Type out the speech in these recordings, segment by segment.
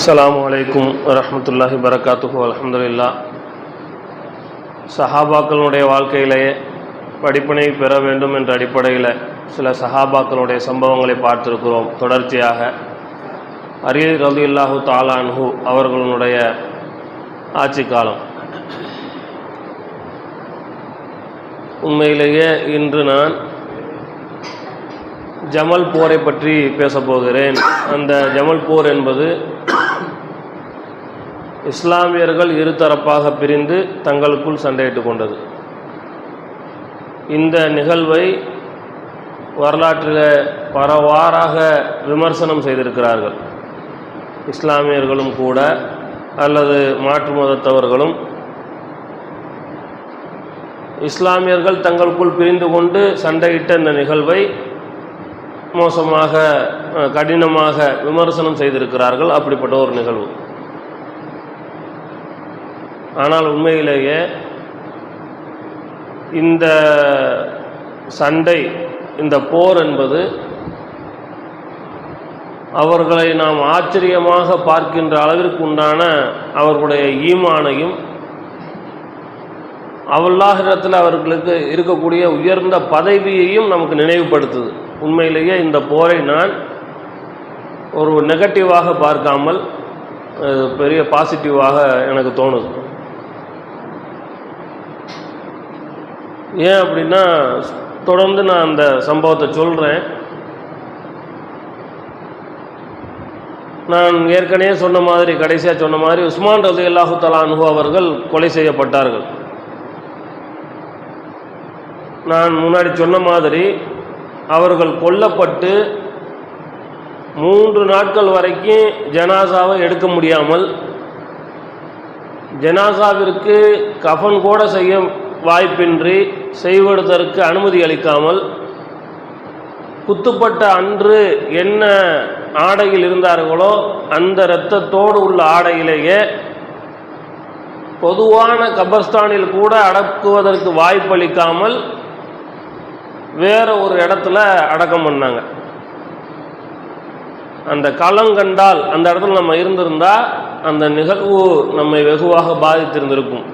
அஸ்லாம் அலைக்கும் வரமத்துல்லாஹி வரகாத்துஹு அலமதுல்லா சஹாபாக்களுடைய வாழ்க்கையிலேயே படிப்பினை பெற வேண்டும் என்ற அடிப்படையில் சில சஹாபாக்களுடைய சம்பவங்களை பார்த்திருக்கிறோம். தொடர்ச்சியாக. அரி ரவி இல்லாஹு தாலான்ஹு அவர்களுடைய ஆட்சி காலம். உண்மையிலேயே இன்று நான் ஜமல் போரை பற்றி பேசப் போகிறேன். அந்த ஜமல் போர் என்பது இஸ்லாமியர்கள் இருதரப்பாக பிரிந்து தங்களுக்குள் சண்டையிட்டு கொண்டது. இந்த நிகழ்வை வரலாற்றில் பரவாறாக விமர்சனம் செய்திருக்கிறார்கள். இஸ்லாமியர்களும் கூட அல்லது மாற்று மதத்தவர்களும் இஸ்லாமியர்கள் தங்களுக்குள் பிரிந்து கொண்டு சண்டையிட்ட இந்த நிகழ்வை மோசமாக கடினமாக விமர்சனம் செய்திருக்கிறார்கள். அப்படிப்பட்ட ஒரு நிகழ்வு. ஆனால் உண்மையிலேயே இந்த சண்டை இந்த போர் என்பது அவர்களை நாம் ஆச்சரியமாக பார்க்கின்ற அளவிற்கு உண்டான அவர்களுடைய ஈமானையும் அவல்லாகிடத்தில் அவர்களுக்கு இருக்கக்கூடிய உயர்ந்த பதவியையும் நமக்கு நினைவுபடுத்துது. உண்மையிலேயே இந்த போரை நான் ஒரு நெகட்டிவாக பார்க்காமல் பெரிய பாசிட்டிவாக எனக்கு தோணுது. ஏன் அப்படின்னா தொடர்ந்து நான் அந்த சம்பவத்தை சொல்கிறேன் நான் ஏற்கனவே சொன்ன மாதிரி கடைசியாக சொன்ன மாதிரி உஸ்மான் ரலி அல்லாஹு தலான்ஹு அவர்கள் கொலை செய்யப்பட்டார்கள். நான் முன்னாடி சொன்ன மாதிரி அவர்கள் கொல்லப்பட்டு மூன்று நாட்கள் வரைக்கும் ஜனாசாவை எடுக்க முடியாமல் ஜனாசாவிற்கு கஃன் கூட செய்ய வாய்ப்பின்றி செய்வதற்கு அனுமதி அளிக்காமல் குத்துப்பட்ட அன்று என்ன ஆடையில் இருந்தார்களோ அந்த இரத்தத்தோடு உள்ள ஆடையிலேயே பொதுவான கபர்ஸ்தானில் கூட அடக்குவதற்கு வாய்ப்பளிக்காமல் வேற ஒரு இடத்துல அடக்கம் பண்ணாங்க. அந்த களம் கண்டால் அந்த இடத்துல நம்ம இருந்திருந்தா அந்த நிகழ்வு நம்மை வெகுவாக பாதித்திருந்திருக்கும்.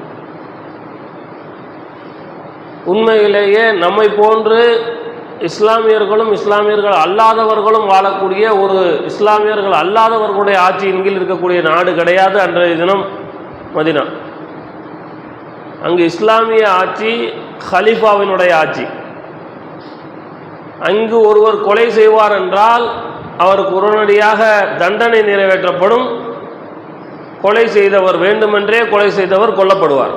உண்மையிலேயே நம்மை போன்று இஸ்லாமியர்களும் இஸ்லாமியர்கள் அல்லாதவர்களும் வாழக்கூடிய ஒரு இஸ்லாமியர்கள் அல்லாதவர்களுடைய ஆட்சியின் கீழ் இருக்கக்கூடிய நாடு கிடையாது அன்றைய தினம் மதினா. அங்கு இஸ்லாமிய ஆட்சி ஹலீஃபாவினுடைய ஆட்சி. அங்கு ஒருவர் கொலை செய்வார் என்றால் அவருக்கு உடனடியாக தண்டனை நிறைவேற்றப்படும். கொலை செய்தவர் வேண்டுமென்றே கொலை செய்தவர் கொல்லப்படுவார்.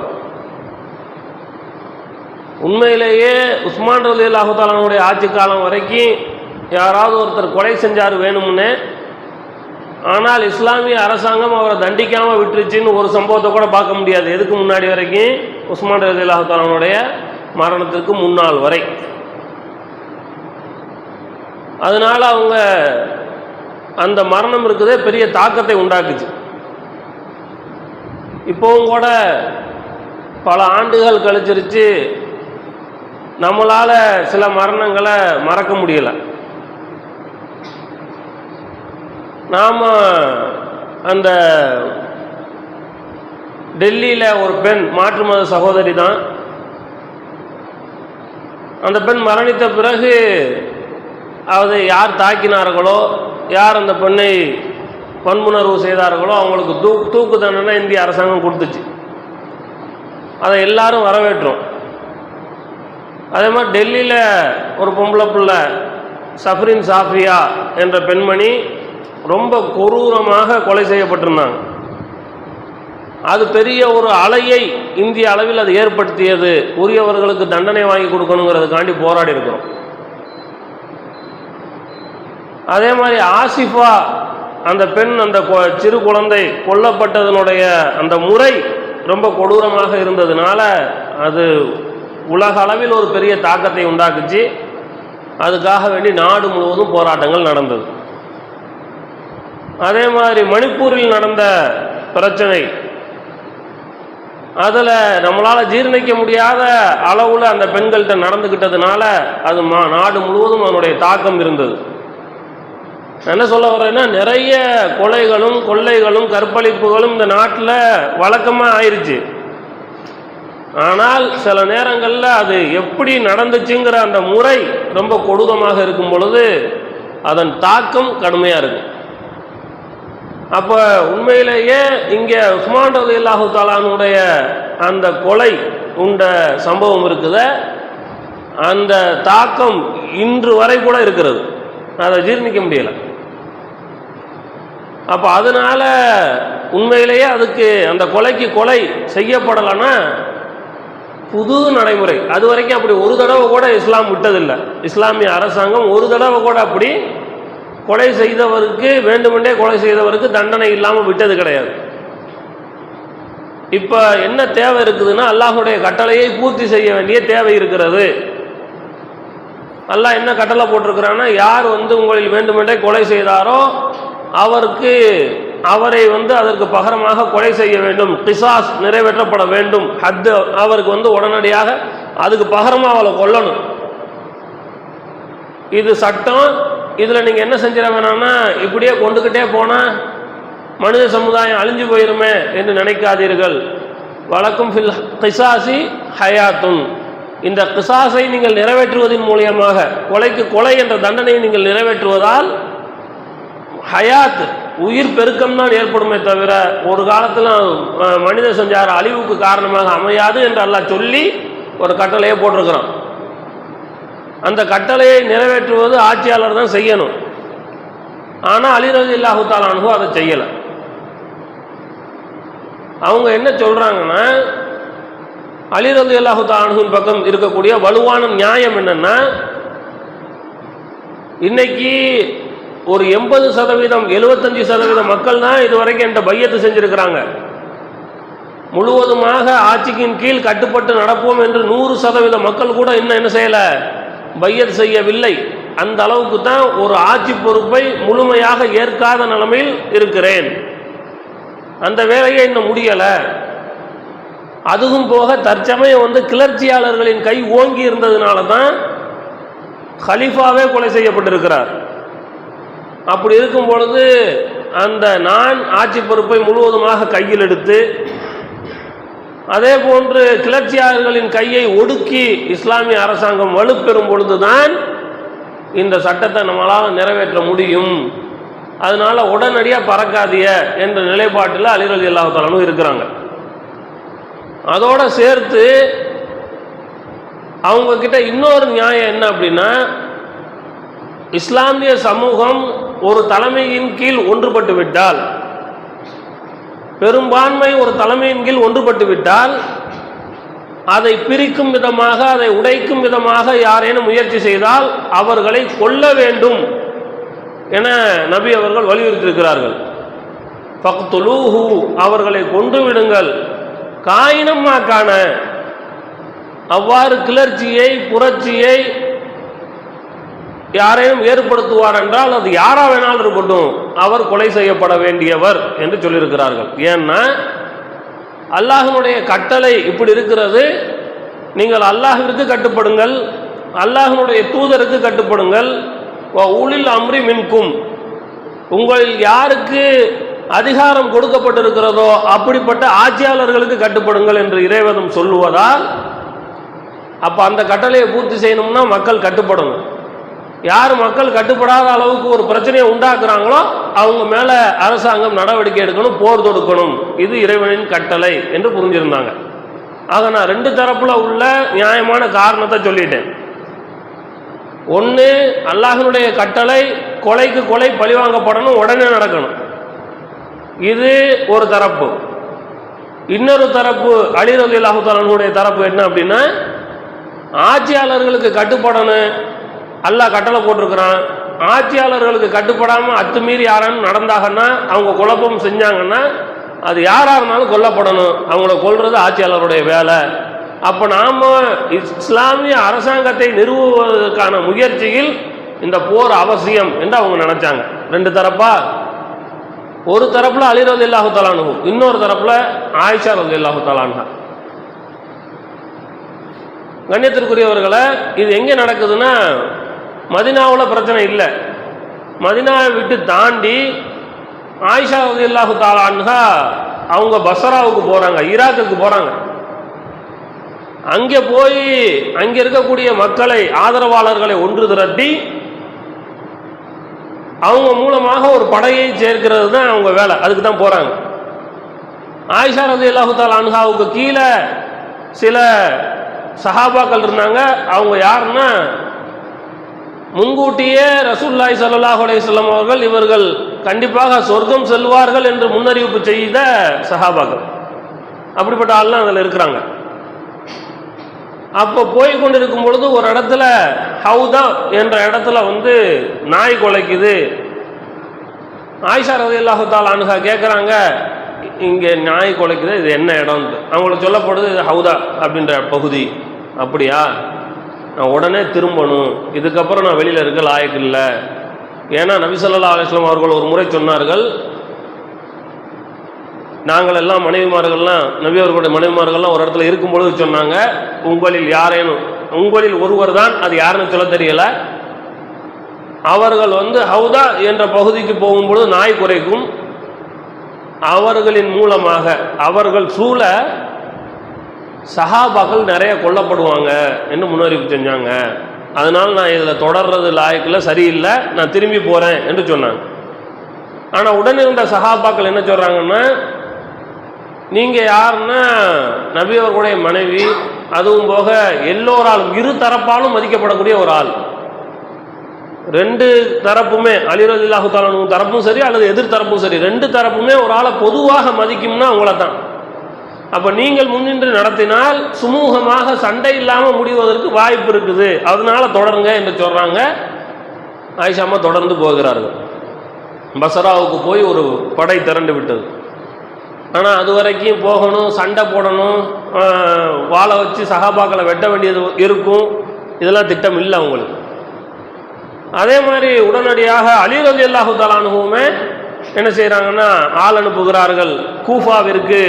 உண்மையிலேயே உஸ்மான் ரலி அல்லாஹாலனுடைய ஆட்சி காலம் வரைக்கும் யாராவது ஒருத்தர் கொலை செஞ்சார் வேணும்னே ஆனால் இஸ்லாமிய அரசாங்கம் அவரை தண்டிக்காமல் விட்டுருச்சுன்னு ஒரு சம்பவத்தை கூட பார்க்க முடியாது. எதுக்கு முன்னாடி வரைக்கும் உஸ்மான் ரலி அல்லாஹாலனுடைய மரணத்திற்கு முன்னாள் வரை. அதனால் அவங்க அந்த மரணம் இருக்குதே பெரிய தாக்கத்தை உண்டாக்குச்சு. இப்போவும் கூட பல ஆண்டுகள் கழிச்சிருச்சு நம்மளால் சில மரணங்களை மறக்க முடியலை. நாம் அந்த டெல்லியில் ஒரு பெண் மாற்று மத சகோதரி தான். அந்த பெண் மரணித்த பிறகு அதாவது யார் தாக்கினார்களோ யார் அந்த பெண்ணை பன்முணர்வு செய்தார்களோ அவங்களுக்கு தூ தூக்கு தண்டனை இந்திய அரசாங்கம் கொடுத்துச்சு. அதை எல்லாரும் வரவேற்றோம். அதே மாதிரி டெல்லியில் ஒரு பொம்பளை பிள்ளை சஃப்ரின் சாஃபியா என்ற பெண்மணி ரொம்ப கொரூரமாக கொலை செய்யப்பட்டிருந்தாங்க. அது பெரிய ஒரு அலையை இந்திய அளவில் அது ஏற்படுத்தியது. உரியவர்களுக்கு தண்டனை வாங்கி கொடுக்கணுங்கிறதுக்காண்டி போராடி இருக்கிறோம். அதே மாதிரி ஆசிஃபா அந்த பெண் அந்த கொ- சிறு குழந்தை கொல்லப்பட்டதனுடைய அந்த முறை ரொம்ப கொடூரமாக இருந்ததுனால அது உலக அளவில் ஒரு பெரிய தாக்கத்தை உண்டாக்குச்சு. அதுக்காக வேண்டி நாடு முழுவதும் போராட்டங்கள் நடந்தது. அதே மாதிரி மணிப்பூரில் நடந்த பிரச்சனை. அதில் நம்மளால் ஜீர்ணிக்க முடியாத அளவில் அந்த பெண்கள்கிட்ட நடந்துக்கிட்டதுனால அது மா நாடு முழுவதும் அதனுடைய தாக்கம் இருந்தது. என்ன சொல்ல வரேன்னா நிறைய கொலைகளும் கொள்ளைகளும் கற்பழிப்புகளும் இந்த நாட்டில் வழக்கமாக ஆயிடுச்சு ஆனால் சில நேரங்களில் அது எப்படி நடந்துச்சுங்கிற அந்த முறை ரொம்ப கொடூரமாக இருக்கும் பொழுது அதன் தாக்கம் கடுமையாக இருக்கும் அப்போ உண்மையிலேயே இங்கே உஸ்மான் ரதி அல்லாஹு தாலானுடைய அந்த கொலை உண்ட சம்பவம் இருக்குது. அந்த தாக்கம் இன்று வரை கூட இருக்கிறது. அதை ஜீர்ணிக்க முடியலை. அப்போ அதனால உண்மையிலேயே அதுக்கு அந்த கொலைக்கு கொலை செய்யப்படலைன்னா புது நடைமுறை. அது வரைக்கும் அப்படி ஒரு தடவை கூட இஸ்லாம் விட்டதில்லை. இஸ்லாமிய அரசாங்கம் ஒரு தடவை கூட அப்படி கொலை செய்தவருக்கு வேண்டுமென்றே கொலை செய்தவருக்கு தண்டனை இல்லாமல் விட்டது கிடையாது. இப்போ என்ன தேவை இருக்குதுன்னா அல்லாஹுடைய கட்டளையை பூர்த்தி செய்ய வேண்டிய தேவை இருக்கிறது. அல்லாஹ் என்ன கட்டளை போட்டிருக்கிறான்னா யார் வந்து உங்களில் வேண்டுமென்றே கொலை செய்தாரோ அவருக்கு அவரை வந்து அதற்கு பகரமாக கொலை செய்ய வேண்டும் கிசாஸ் நிறைவேற்றப்பட வேண்டும் ஹத்து அவருக்கு வந்து உடனடியாக அதுக்கு பகரமாக அவளை கொல்லணும். இது சட்டம் இதில் நீங்கள் என்ன செஞ்சிட வேணாம்னா இப்படியே கொண்டுக்கிட்டே போனால் மனித சமுதாயம் அழிஞ்சு போயிருமே என்று நினைக்காதீர்கள். வழக்கும் ஃபில் கிசாசி ஹயாத்துன். இந்த கிசாஸை நீங்கள் நிறைவேற்றுவதன் மூலியமாக கொலைக்கு கொலை என்ற தண்டனையை நீங்கள் நிறைவேற்றுவதால் ஹயாத் உயிர் பெருக்கம் தான் ஏற்படுமே தவிர ஒரு காலத்தில் மனித சஞ்சார அழிவுக்கு காரணமாக அமையாது என்று அல்லாஹ் சொல்லி ஒரு கட்டளையை போட்டிருக்கிறான். அந்த கட்டளையை நிறைவேற்றுவது ஆட்சியாளர் தான் செய்யணும். ஆனால் அலிரதி இல்லாஹு தாலானு அதை செய்யலை. அவங்க என்ன சொல்கிறாங்கன்னா அலிரதி இல்லாஹுத்தால் தாலானுவின் பக்கம் இருக்கக்கூடிய வலுவான நியாயம் என்னன்னா இன்னைக்கு ஒரு எண்பது சதவீதம் எழுபத்தஞ்சு சதவீதம் மக்கள் தான் இதுவரைக்கும் என்கிட்ட பையத்து செஞ்சுருக்கிறாங்க. முழுவதுமாக ஆட்சிக்கின் கீழ் கட்டுப்பட்டு நடப்போம் என்று நூறு சதவீத மக்கள் கூட இன்னும் என்ன செய்யலை? பையத் செய்யவில்லை. அந்த அளவுக்கு தான் ஒரு ஆட்சி பொறுப்பை முழுமையாக ஏற்காத நிலைமையில் இருக்கிறேன். அந்த வேலையை இன்னும் முடியலை. அதுவும் போக தற்சமயம் வந்து கிளர்ச்சியாளர்களின் கை ஓங்கி இருந்ததுனால தான் ஹலீஃபாவே கொலை செய்யப்பட்டிருக்கிறார். அப்படி இருக்கும் பொழுது அந்த நான் ஆட்சி பொறுப்பை முழுவதுமாக கையில் எடுத்து அதே போன்று கிளர்ச்சியாளர்களின் கையை ஒடுக்கி இஸ்லாமிய அரசாங்கம் வலுப்பெறும் பொழுதுதான் இந்த சட்டத்தை நம்மளால் நிறைவேற்ற முடியும். அதனால உடனடியாக பறக்காதிய என்ற நிலைப்பாட்டில் அலிரலி அல்லாஹாலும் இருக்கிறாங்க. அதோட சேர்த்து அவங்க கிட்ட இன்னொரு நியாயம் என்ன அப்படின்னா இஸ்லாமிய சமூகம் ஒரு தலைமையின் கீழ் ஒன்றுபட்டு விட்டால் பெரும்பான்மை ஒரு தலைமையின் கீழ் ஒன்றுபட்டு விட்டால் அதை பிரிக்கும் விதமாக அதை உடைக்கும் விதமாக யாரேனும் முயற்சி செய்தால் அவர்களை கொல்ல வேண்டும் என நபி அவர்கள் வலியுறுத்தியிருக்கிறார்கள். பக்துலூஹு அவர்களை கொண்டு விடுங்கள். காயினம்மாக்கான அவ்வாறு கிளர்ச்சியை புரட்சியை யாரையும் ஏற்படுத்துவார் என்றால் அது யாரா வேணாலும் இருக்கட்டும் அவர் கொலை செய்யப்பட வேண்டியவர் என்று சொல்லியிருக்கிறார்கள். ஏன்னா அல்லாஹினுடைய கட்டளை இப்படி இருக்கிறது. நீங்கள் அல்லாஹிற்கு கட்டுப்படுங்கள் அல்லாஹினுடைய தூதருக்கு கட்டுப்படுங்கள். ஊழில் அம்ரி மின்கும். உங்களில் யாருக்கு அதிகாரம் கொடுக்கப்பட்டிருக்கிறதோ அப்படிப்பட்ட ஆட்சியாளர்களுக்கு கட்டுப்படுங்கள் என்று இறைவனும் சொல்லுவதால் அப்போ அந்த கட்டளையை பூர்த்தி செய்யணும்னா மக்கள் கட்டுப்படணும். யார் மக்கள் கட்டுப்படாத அளவுக்கு ஒரு பிரச்சனையை உண்டாக்குறாங்களோ அவங்க மேலே அரசாங்கம் நடவடிக்கை எடுக்கணும் போர் தொடுக்கணும். இது இறைவனின் கட்டளை என்று புரிஞ்சிருந்தாங்க. ஆக நான் ரெண்டு தரப்புல உள்ள நியாயமான காரணத்தை சொல்லிட்டேன். ஒன்று அல்லாஹினுடைய கட்டளை கொலைக்கு கொலை பழிவாங்கப்படணும் உடனே நடக்கணும். இது ஒரு தரப்பு. இன்னொரு தரப்பு அலிரதி அல்லாஹுத்தாலனுடைய தரப்பு என்ன அப்படின்னா ஆட்சியாளர்களுக்கு கட்டுப்படணும் அல்லாஹ் கட்டளை போட்டிருக்கிறான். ஆட்சியாளர்களுக்கு கட்டுப்படாமல் அத்துமீறி யாரும் நடந்தாங்கன்னா அவங்க குழப்பம் செஞ்சாங்கன்னா அது யாராக இருந்தாலும் கொல்லப்படணும். அவங்கள கொல்றது ஆட்சியாளருடைய வேலை. அப்போ நாம் இஸ்லாமிய அரசாங்கத்தை நிறுவுவதற்கான முயற்சியில் இந்த போர் அவசியம் என்று அவங்க நினச்சாங்க. ரெண்டு தரப்பா? ஒரு தரப்பில் அலி ரதி அல்லாஹு தலானு இன்னொரு தரப்பில் ஆயிஷா ரது இல்லாஹு தலான்ஹா கண்ணியத்திற்குரியவர்களை இது எங்கே நடக்குதுன்னா மதினாவில் பிரச்சனை இல்லை. மதினாவை விட்டு தாண்டி ஆயிஷா ரலியல்லாஹு இல்லாஹு அன்ஹா அவங்க பசராவுக்கு போகிறாங்க ஈராக்குக்கு போகிறாங்க அங்கே போய் அங்கே இருக்கக்கூடிய மக்களை ஆதரவாளர்களை ஒன்று திரட்டி அவங்க மூலமாக ஒரு படையை சேர்க்கிறது தான் அவங்க வேலை. அதுக்கு தான் போறாங்க. ஆயிஷா ரதி அல்லாஹுத்தால் அன்ஹாவுக்கு கீழே சில சஹாபாக்கள் இருந்தாங்க. அவங்க யாருன்னா முன்கூட்டியே ரசூல்லாய் ஸல்லல்லாஹு அலைஹி அவர்கள் இவர்கள் கண்டிப்பாக சொர்க்கம் செல்வார்கள் என்று முன்னறிவிப்பு செய்த சஹாபாக்கள். அப்படிப்பட்ட ஆள்லாம் அதில் இருக்கிறாங்க. அப்போ போய் கொண்டிருக்கும் பொழுது ஒரு இடத்துல ஹவுதா என்ற இடத்துல வந்து நாய் குலைக்குது. ஆயிஷா ரதி அல்லாஹு அனுகா கேட்குறாங்க இங்கே நாய் குலைக்குது இது என்ன இடம்னு. அவங்களுக்கு சொல்லப்படுது இது ஹவுதா அப்படின்ற பகுதி. அப்படியா? நான் உடனே திரும்பணும். இதுக்கப்புறம் நான் வெளியில் இருக்க லாயக்கு இல்லை. ஏன்னா நபிசல்லா அலிஸ்லாம் அவர்கள் ஒரு முறை சொன்னார்கள். நாங்கள் எல்லாம் மனைவிமார்கள்லாம் நபி அவர்களுடைய மனைவிமார்கள்லாம் ஒரு இடத்துல இருக்கும் பொழுது சொன்னாங்க உங்களில் யாரேனும் உங்களில் ஒருவர் தான் அது யாருன்னு சொல்ல தெரியல. அவர்கள் வந்து ஹவுதா என்ற பகுதிக்கு போகும்பொழுது நாய் குறைக்கும். அவர்களின் மூலமாக அவர்கள் சூழ சஹாபாக்கள் நிறைய கொல்லப்படுவாங்க என்று முன்னறிவிப்பு செஞ்சாங்க. அதனால் நான் இதில் தொடர்றது லாயக்கில் சரியில்லை நான் திரும்பி போகிறேன் என்று சொன்னாங்க. ஆனால் உடனிருந்த சஹாபாக்கள் என்ன சொல்கிறாங்கன்னா நீங்கள் யாருன்னா நபி அவர்களுடைய மனைவி அதுவும் போக எல்லோராலும் இரு தரப்பாலும் மதிக்கப்படக்கூடிய ஒரு ஆள். ரெண்டு தரப்புமே அலிரதில்லாஹு தாலனு தரப்பும் சரி அல்லது எதிர் தரப்பும் சரி ரெண்டு தரப்புமே ஒரு ஆளை பொதுவாக மதிக்கும்னா அவங்கள தான். அப்போ நீங்கள் முன்னின்று நடத்தினால் சுமூகமாக சண்டை இல்லாமல் முடிவதற்கு வாய்ப்பு இருக்குது. அதனால தொடருங்க என்று சொல்கிறாங்க ஆயிஷாமா தொடர்ந்து போகிறார்கள். பசராவுக்கு போய் ஒரு படை திரண்டு விட்டது. ஆனால் அது வரைக்கும் போகணும் சண்டை போடணும் வாழை வாளை வச்சு சகாபாக்களை வெட்ட வேண்டியது இருக்கும். இதெல்லாம் திட்டம் இல்லை அவங்களுக்கு. அதே மாதிரி உடனடியாக அலி அல்லாஹு தலானுகவுமே என்ன செய்கிறாங்கன்னா ஆள் அனுப்புகிறார்கள். கூஃபாவிற்கு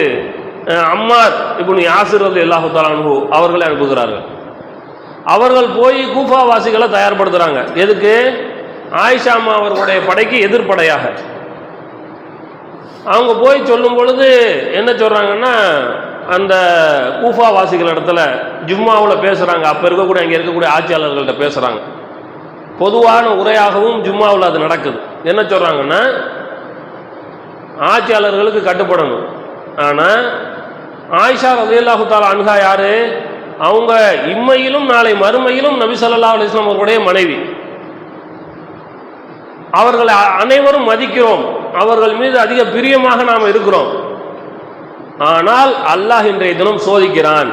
அம்மார் இப்படி யாசிர் எல்லா அல்லாஹு தலானு அவர்களை அனுப்புகிறார்கள். அவர்கள் போய் கூஃபா வாசிகளை தயார்படுத்துகிறாங்க எதுக்கு? ஆயிஷா அம்மா அவர்களுடைய படைக்கு எதிர்ப்படையாக. அவங்க போய் சொல்லும் பொழுது என்ன சொல்கிறாங்கன்னா அந்த கூஃபா வாசிகள் இடத்துல ஜும்மாவில் பேசுகிறாங்க அப்போ இருக்கக்கூடிய அங்கே இருக்கக்கூடிய ஆட்சியாளர்கள்ட்ட பேசுகிறாங்க பொதுவான உரையாகவும் ஜும்மாவில் அது நடக்குது. என்ன சொல்கிறாங்கன்னா ஆட்சியாளர்களுக்கு கட்டுப்படணும். ஆனால் ஆயிஷா ரலியல்லாஹு தாலா அன்ஹா யாரு? அவங்க இம்மையிலும் நாளை மறுமையிலும் நபி ஸல்லல்லாஹு அலிஸ்லாம் அவர்களுடைய மனைவி. அவர்களை அனைவரும் மதிக்கிறோம். அவர்கள் மீது அதிக பிரியமாக நாம் இருக்கிறோம். ஆனால் அல்லாஹ் இன்றைய தினம் சோதிக்கிறான்.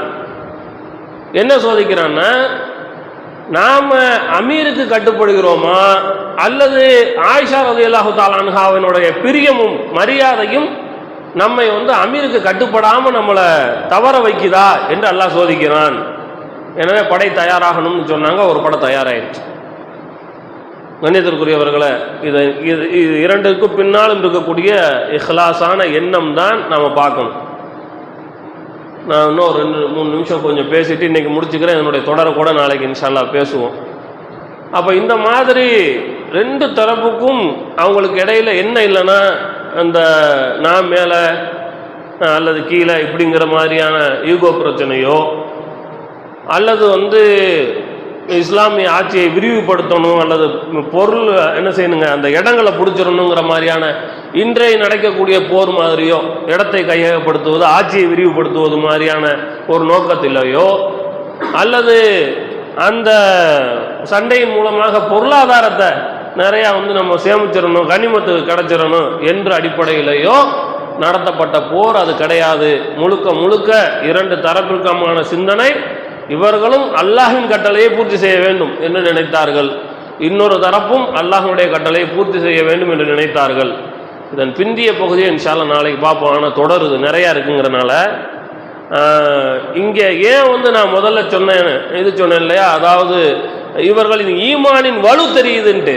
என்ன சோதிக்கிறான்னா நாம் அமீருக்கு கட்டுப்படுகிறோமா? அல்லது ஆயிஷா ரதி அல்லாஹு தாலான்ஹாவினுடைய பிரியமும் மரியாதையும் நம்மை வந்து அமீருக்கு கட்டுப்படாமல் நம்மளை தவற வைக்குதா என்று அல்லாஹ் சோதிக்கிறான். எனவே படை தயாராகணும்னு சொன்னாங்க ஒரு படை தயாராகிடுச்சு கண்ணியத்திற்குரியவர்களை இது இது இது இரண்டுக்கும் பின்னாலும் இருக்கக்கூடிய இஹ்லாஸான எண்ணம் தான் நாம் பார்க்கணும். நான் இன்னும் ஒரு ரெண்டு மூணு நிமிஷம் கொஞ்சம் பேசிட்டு இன்றைக்கி முடிச்சுக்கிறேன். என்னுடைய தொடரை கூட நாளைக்கு இன்ஷால்லா பேசுவோம். அப்போ இந்த மாதிரி ரெண்டு தரப்புக்கும் அவங்களுக்கு இடையில என்ன இல்லைன்னா அந்த நான் மேலே அல்லது கீழே இப்படிங்கிற மாதிரியான ஈகோ பிரச்சனையோ அல்லது வந்து இஸ்லாமிய ஆட்சியை விரிவுபடுத்தணும் அல்லது பொருள் என்ன செய்யணுங்க அந்த இடங்களை பிடிச்சிடணுங்கிற மாதிரியான இன்றைய நடக்கக்கூடிய போர் மாதிரியோ இடத்தை கையகப்படுத்துவது ஆட்சியை விரிவுபடுத்துவது மாதிரியான ஒரு நோக்கத்திலேயோ அல்லது அந்த சண்டையின் மூலமாக பொருளாதாரத்தை நிறையா வந்து நம்ம சேமிச்சிடணும் கனிமத்துக்கு கிடைச்சிடணும் என்ற அடிப்படையிலேயோ நடத்தப்பட்ட போர் அது கிடையாது. முழுக்க முழுக்க இரண்டு தரப்பிற்கமான சிந்தனை இவர்களும் அல்லாஹின் கட்டளையை பூர்த்தி செய்ய வேண்டும் என்று நினைத்தார்கள். இன்னொரு தரப்பும் அல்லாஹனுடைய கட்டளையை பூர்த்தி செய்ய வேண்டும் என்று நினைத்தார்கள். இதன் பிந்திய பகுதியை இன்ஷால்லா நாளைக்கு பார்ப்போம். ஆனால் தொடருது. நிறையா இருக்குங்கிறனால இங்கே ஏன் வந்து நான் முதல்ல சொன்னேன் இது சொன்னேன் இல்லையா? அதாவது இவர்களின் ஈமானின் வலு தெரியுதுன்ட்டு.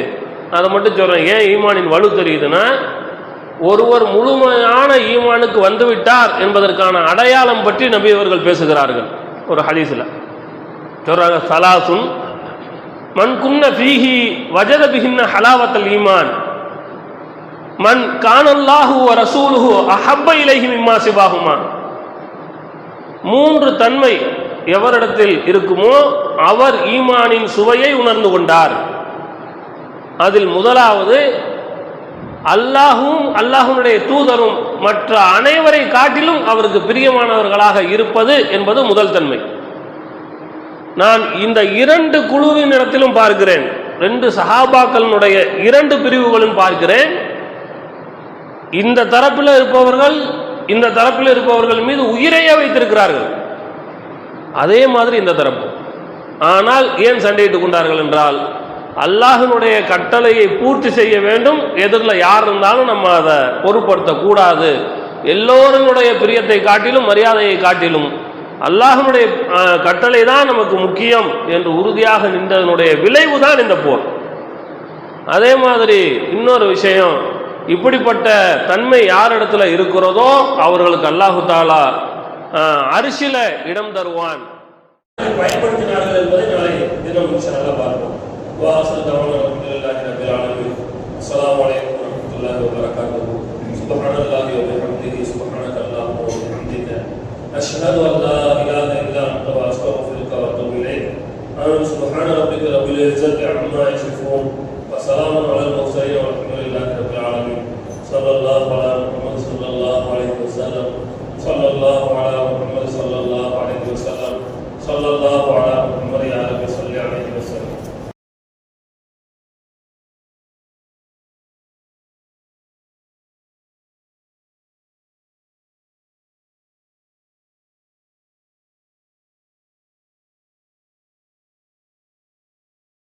அதை மட்டும் சொல்கிறேன் ஏன் ஈமானின் வலு தெரியுதுன்னா ஒருவர் முழுமையான ஈமானுக்கு வந்துவிட்டார் என்பதற்கான அடையாளம் பற்றி நபி அவர்கள் பேசுகிறார்கள். ஒரு ஹதீஸில். சொல்கிறாங்க சலாசுன் மண் குன்ன பீஹி வஜத பிகின்ன ஹலாவத்தல் ஈமான். மன் கானல்லாஹு ரசூலுஹு அஹப்ப இலகி மிம்மா சிவாகுமா மூன்று தன்மை எவரிடத்தில் இருக்குமோ அவர் ஈமானின் சுவையை உணர்ந்து கொண்டார். அதில் முதலாவது அல்லாஹும் அல்லாஹுடைய தூதரும் மற்ற அனைவரை காட்டிலும் அவருக்கு பிரியமானவர்களாக இருப்பது என்பது முதல் தன்மை. நான் இந்த இரண்டு குழுவின் இடத்திலும் பார்க்கிறேன். ரெண்டு சஹாபாக்களினுடைய இரண்டு பிரிவுகளும் பார்க்கிறேன். இந்த தரப்பில் இருப்பவர்கள் இந்த தரப்பில் இருப்பவர்கள் மீது உயிரையே வைத்திருக்கிறார்கள். அதே மாதிரி இந்த தரப்பு. ஆனால் ஏன் சண்டையிட்டுக் கொண்டார்கள் என்றால் அல்லாஹினுடைய கட்டளையை பூர்த்தி செய்ய வேண்டும். எதிரில் யார் இருந்தாலும் நம்ம அதை பொருட்படுத்தக்கூடாது. எல்லோருடைய பிரியத்தை காட்டிலும் மரியாதையை காட்டிலும். அல்லாஹனுடைய கட்டளை தான் நமக்கு முக்கியம் என்று உறுதியாக நின்றதனுடைய விளைவு தான் இந்த போர். அதே மாதிரி இன்னொரு விஷயம் இப்படிப்பட்ட தன்மை யாரிடத்துல இருக்கிறதோ அவர்களுக்கு அல்லாஹு தாலா அரிசியில் இடம் தருவான். பயன்படுத்தினார்கள் என்பதை நாளை தினம் நல்லா பார்ப்போம். واخر دعوانا الحمد لله رب العالمين السلام عليكم ورحمه الله وبركاته سبحان الله وبحمده سبحانك اللهم وبحمدك اشهد ان لا اله الا انت واستغفرك واتوب اليك سبحان ربك رب العزه عما يصفون وسلام على المرسلين والحمد لله رب العالمين صلى الله على محمد صلى الله عليه وسلم صلى الله على محمد صلى الله عليه وسلم صلى الله على محمد